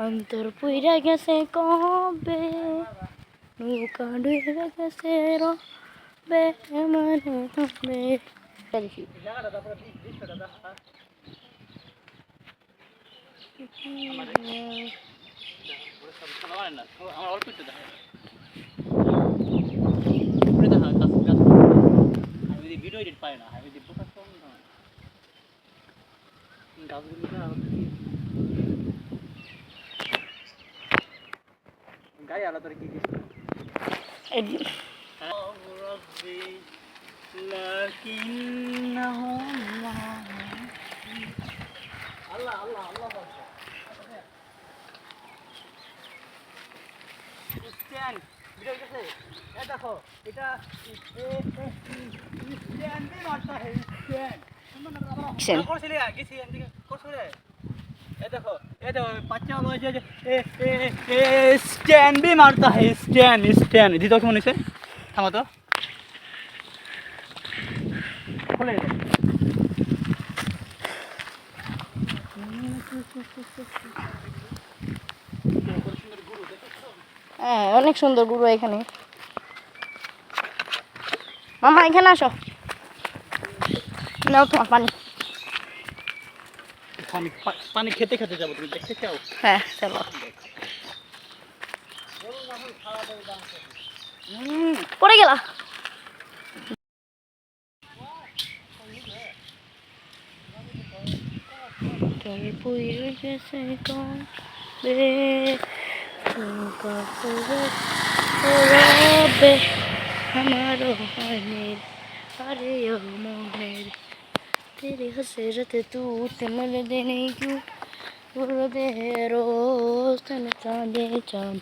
অন্তর পুইরা গেছে কবে নৌকা ডুবে গেছে রবে আমার হবে দেখি আমার অল্প একটু দেখা ভিডিও এডিট পাই না আমি না গাছগুলি ভাই আল্লাহ তোর কি আল্লাহ দেখো এ দেখো বাচ্চা হলো যে যে, এ এ এ স্ট্যান্ড भी मारता है স্ট্যান্ড স্ট্যান্ড দিদি তো কেমন হয়েছে থামো তো খুলে দাও হ্যাঁ অনেক সুন্দর গুরু এখানে মামা এখানে আসো নাও তোমার পানি পানি পানি খেতে খেতে যাব তুমি দেখতে চাও? হ্যাঁ চলো। পড়ে গেলা? তোর পুইরে গেছে পুরো মনের আরে ও মনের तेरे हसरत तू तिमल देने क्यों गुर दे रोज तन चांदे चांद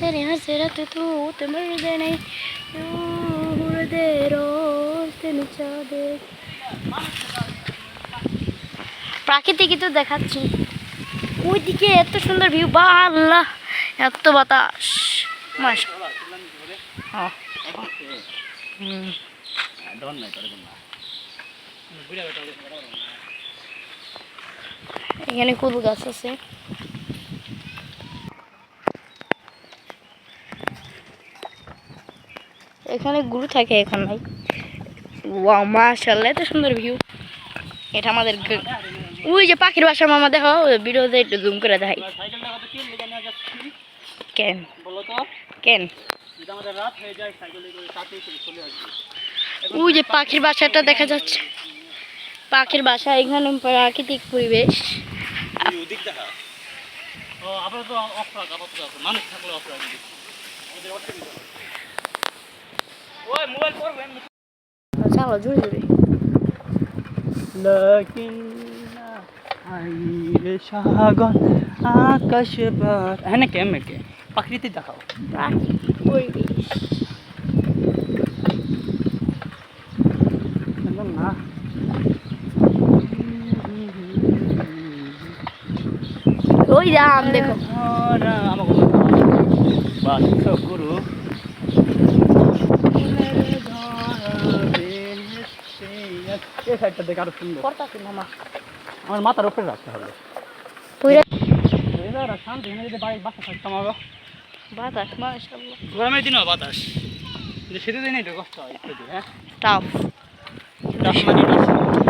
تاني حسرت توت مردني نور روست চাঁদের প্রাকৃতিকই তো দেখাচ্ছি ওইদিকে এত সুন্দর ভিউ বা আল্লাহ এত বাতাস মাস এখানে কুল গাছ আছে এখানে গুরু থাকে এখন নাই ওয়াও এত সুন্দর ভিউ এটা আমাদের ওই যে পাখির বাসা মামা, দেখো ভিডিওতে একটু জুম করে দেখাই। কেন? কেন? ওই যে পাখির বাসাটা দেখা যাচ্ছে। পাখির বাসা এখানে প্রাকৃতিক পরিবেশ। মানুষ থাকলে ওদের অসুবিধা হবে। ওই মোবাইল করবেন চলো জোরে জোরে লকিন আইরে সাগর আকাশ পার। হ্যাঁ না কেমন কে? প্রাকৃতি দেখাও। না। ওই রাম দেখো। আমাকে বাস গুরু। এই সাইডটা দেখে আরও সুন্দর। করতাছি মামা। আমার মাথার উপরে রাখতে হবে। পুরা এরা শান্তি এনে যদি বাড়ি বাসা থাকতাম আরও বাতাস মাশাআল্লাহ। গরমের দিনও বাতাস। কিন্তু শীতের দিনে একটু কষ্ট হয় একটু হ্যাঁ? টাফ তাপমাত্রা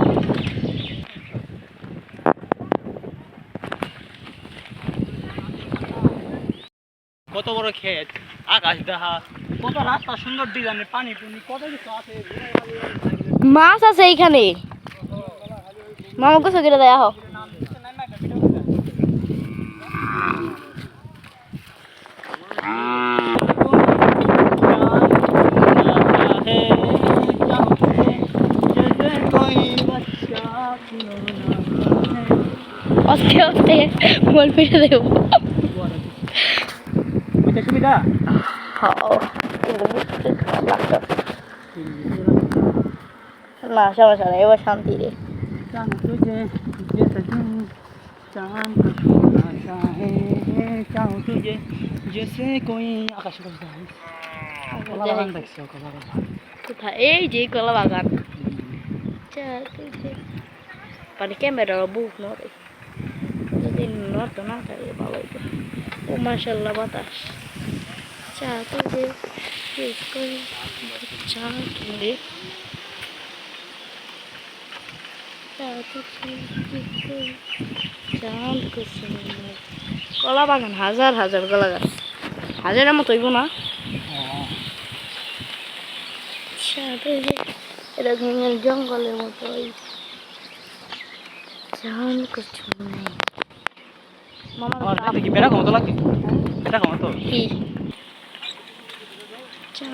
কত বড় ক্ষেত, আকাশ দেখা, কত রাস্তা, সুন্দর ডিজাইনের পানি পুনি, কত কিছু আছে। মাছ আছে এইখানে। মামা গোসল করে দেয়া হোক আস্তে বল ফিরে দেবো। অসুবিধা না সমস্যা নেই এবার শান্তি রে। আচ্ছা, এই যে কলা বাগান। পানি ক্যামেরা বুক নয় যদি নর্ত না থাকে ভালো ও মাসাল্লাহ বাতাস। কিনে কলা বাগান হাজার হাজার কলা গাছ। হাজারের মতো হইব না? এরকম জঙ্গলের মতো জান কিছু নেই কাছে কি বেড়া কমতো লাগে বেড়া কমতো কি?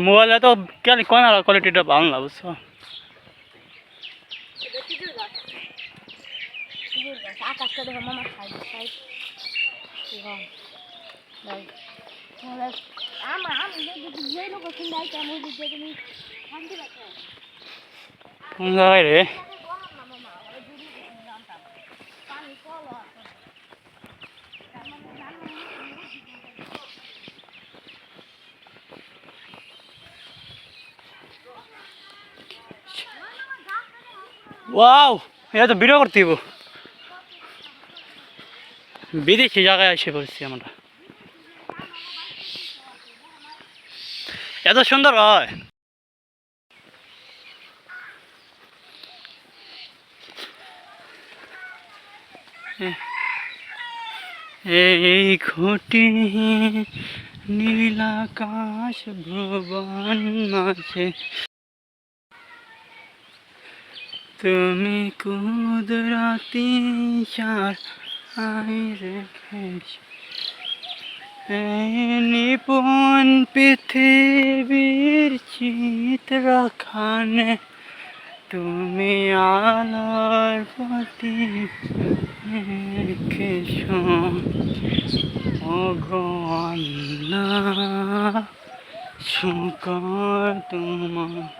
মোবাইলে তো কেন ক্যামেরা কোয়ালিটিটা ভালো না বুঝছ? আকাশটা দেখো মামা সাইড সাইড আমার আমি যদি যে লোক চিন্তাই কেমন বুঝে তুমি শান্তি রাখো কোন জায়গায় রে ওয়াও এটা তো ভিডিও করতে বিদেশি জায়গায় এসে পড়ছি আমরা। এত সুন্দর হয়। এই ঘটি নীলাকাশ ভুবন মাঝে। তুমি কুদরাতি চার আই রেখেছ। নিপুণ পৃথিবীর চিত্রখানে তুমি আলোর প্রতি রেখেছ। ভগবান শুকর তোমার।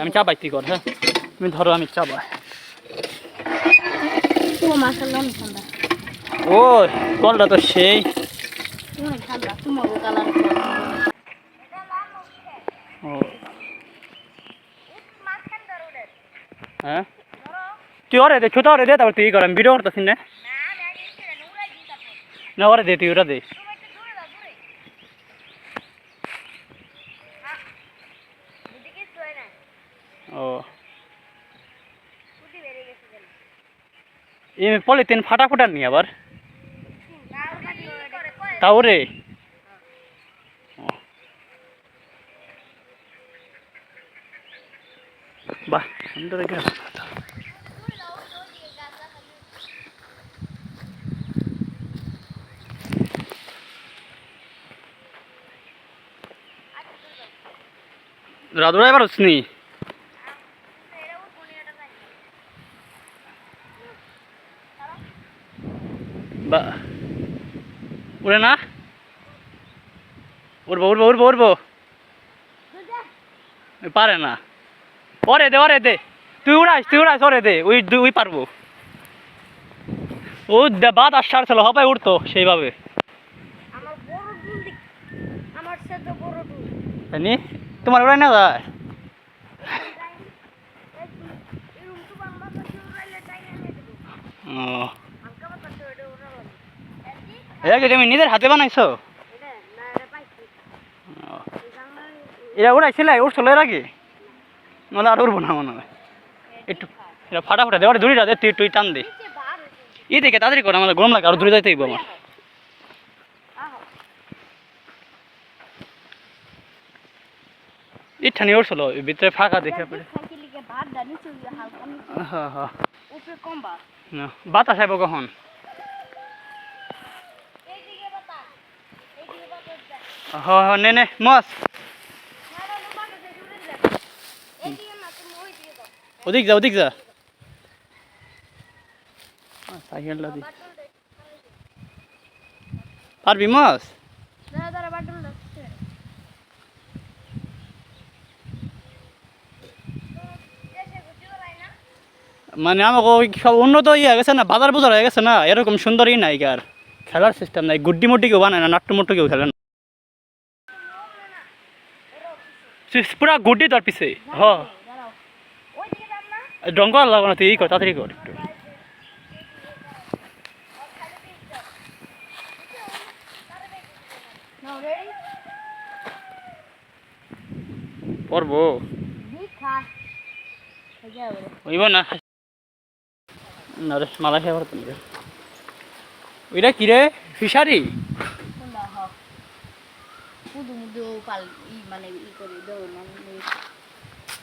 আমি চা পাইতি কর হ্যাঁ? তুমি ধরো আমি চা পাই ও কলটা তো সেই। হ্যাঁ? তুই ওরে দে ছোট ওরে দে তারপর তুই কর আমি ভিডিও করতেছি না। না ওরে দে তুই ওরা দে। ও। পলিথিন ফাটা ফুটার নি আবার? তাও রে? বাহ সুন্দর গ্রাম রাধুরা এবার হচ্ছিস বা উড়ে না। উঠবো উঠবো উঠবো উঠবো পারে না। ওরে দে ওরে দে। তুই উড়াইস তুই উড়াইস ওরে দে। উই ওই পারব। ও দে- বাদ আর সার ছিল হবে উঠতো সেইভাবে। তোমার উড়াই না যায়? ও হালকা পাতা তো এটা উড়ালাম এটা কি তুমি নিজের হাতে বানাইছো? এরা উড়াইছিলে উঠছিল এর আগে নাহলে আর উড়বো না মনে হয়। একটু এটা ফাটা ফাটা দে ওরে দূরে দে তুই তুই টান দে। ই দেখে তাড়াতাড়ি কর আমাদের গরম লাগে আর দূরে যাইতে হইব আমার। ইঠানি উঠছিল ভিতরে ফাঁকা দেখে পড়ে। হ্যাঁ হ্যাঁ বাতাস আইব কখন এইদিকে বাতাস এইদিকে বাতাস যায় হ্যাঁ হ্যাঁ নে নে মাছ না না বাতাস যায় উড়ে যায় এইদিকে না তুমি ওইদিকে যাও ওদিক যা ওদিক যা সাইকেলটা দি পারবি না মানে আমাকে ওই সব উন্নত ইয়ে গেছে না বাজার বাজার হয়ে গেছে না এরকম সুন্দরই নাই আর খেলার সিস্টেম নাই গুড্ডি মুড্ডি কেউ বানায় না নাট্টু মুট্টু কেউ খেলে না পুরা গুড্ডি তোর পিছে। হ। ওইদিকে না। তুই ই কর তাড়াতাড়ি কর পরবো ওইব না না মালা খেয়ে পারতাম ওইটা ফিশারি করে দেও মানে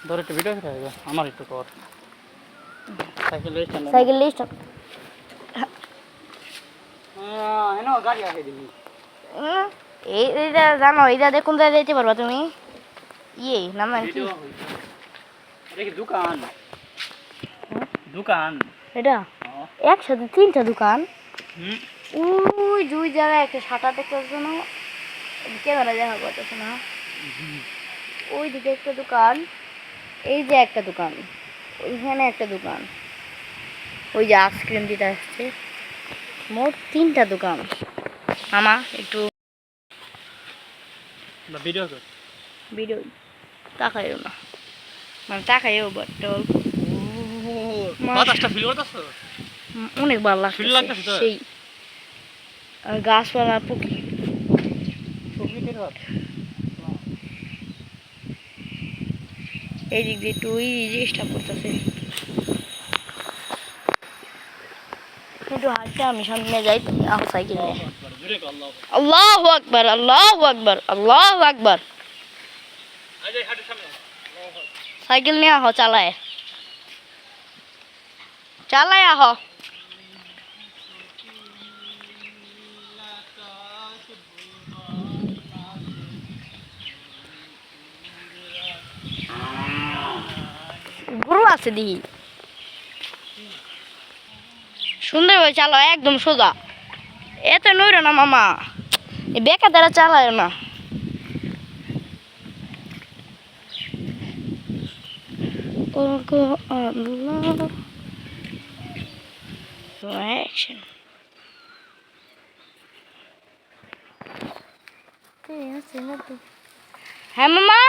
ধর একটু ভিডিও আমার একটু কর। সাইকেল স্ট্যান্ড সাইকেল লিস্ট হ্যাঁ গাড়ি আসে দিবি। এইটা জানো এইটা দেখুন যা যাইতে পারবা তুমি? ইয়ে নাম কি? এটা দোকান? দোকান। এটা? ও, একসাথে তিনটা দোকান? হুম। ওই দুই জায়গায় একটা সাটা দেখতেছ না? দেখা করতেছ না? ওই দিকে একটা দোকান এই যে একটা দোকান ওইখানে একটা দোকান। ওই যে আইসক্রিম দিতে আসছে মোট তিনটা দোকান। মামা একটু ভিডিও ভিডিও তাকাইও না। মানে তাকাইও বাট বাতাসটা ফিল করতেছ? অনেক ভালো লাগছে লাগতেছে তো? সেই। আর গাছপালা পুকি এই দিক দিয়ে ওই জিনিসটা করতেছে। নিয়ে আহ চালায়। চালায় আহ গরু আছে দিহি সুন্দর হয়ে চালো একদম সোজা। এত নইর না মামা। এই বেকা দ্বারা চালায় না। ওগো আল্লাহ। অ্যাকশন হ্যাঁ মামা?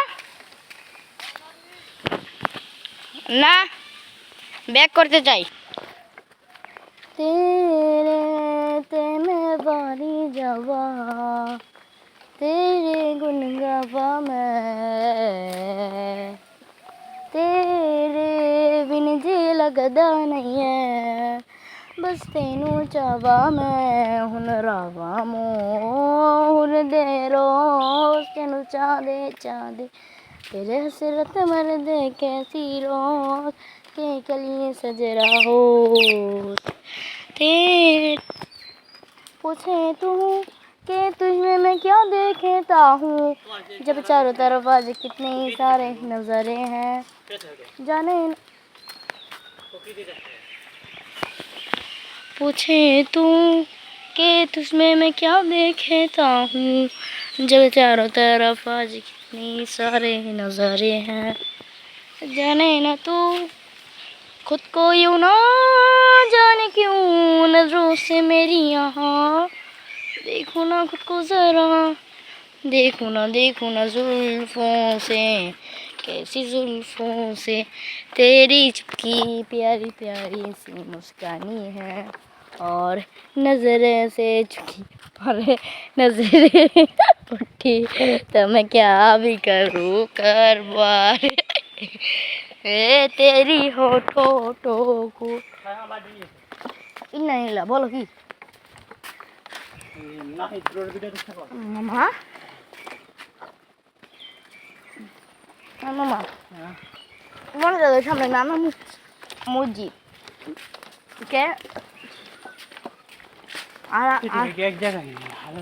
না ব্যাক করতে চাই তেরে তেমে বাড়ি যাওয়া তেরে গুন গাওয়া मैं तेरे बिन जी लगदा नहीं है ਬਸ ਤੈਨੂੰ ਚਾਵਾ ਮੈਂ ਹੁਣ ਰਾਵਾ ਮੋਰ ਦੇ ਰੋਸ ਤੈਨੂੰ ਚਾਹਦੇ ਚਾਹਦੇ तेरे हसरत मर दे कैसी रोज के कलिए सजरा हो ते पूछे तू कि तुझमें मैं क्या देखता हूँ? जब चारों तरफ़ आज कितने सारे नज़ारे हैं। जाने पूछे तू कि तुझमें मैं क्या देखता हूँ? जब चारों तरफ़ आज कितने सारे नज़ारे हैं। जाने ना तू, खुद को यूँ ना जाने क्यों नज़रों से मेरी यहाँ देखो ना खुद को जरा, देखो ना देखो ना जुल्फों से, कैसी जुल्फों से। तेरी चिपकी प्यारी प्यारी सी मुस्कानी है। और नजरे से चुकी अरे नजरे उठी तो मैं क्या भी करूँ कर बार ए तेरी होठो होठो को ইন্না নিলা বলো কি নাহিদ রোড ভিডিও দেখতে পাবো মামা হ্যাঁ মামা হ্যাঁ মনে যাবে সামনে নানা মস- মসজিদ কে আর এক জায়গায় ভালো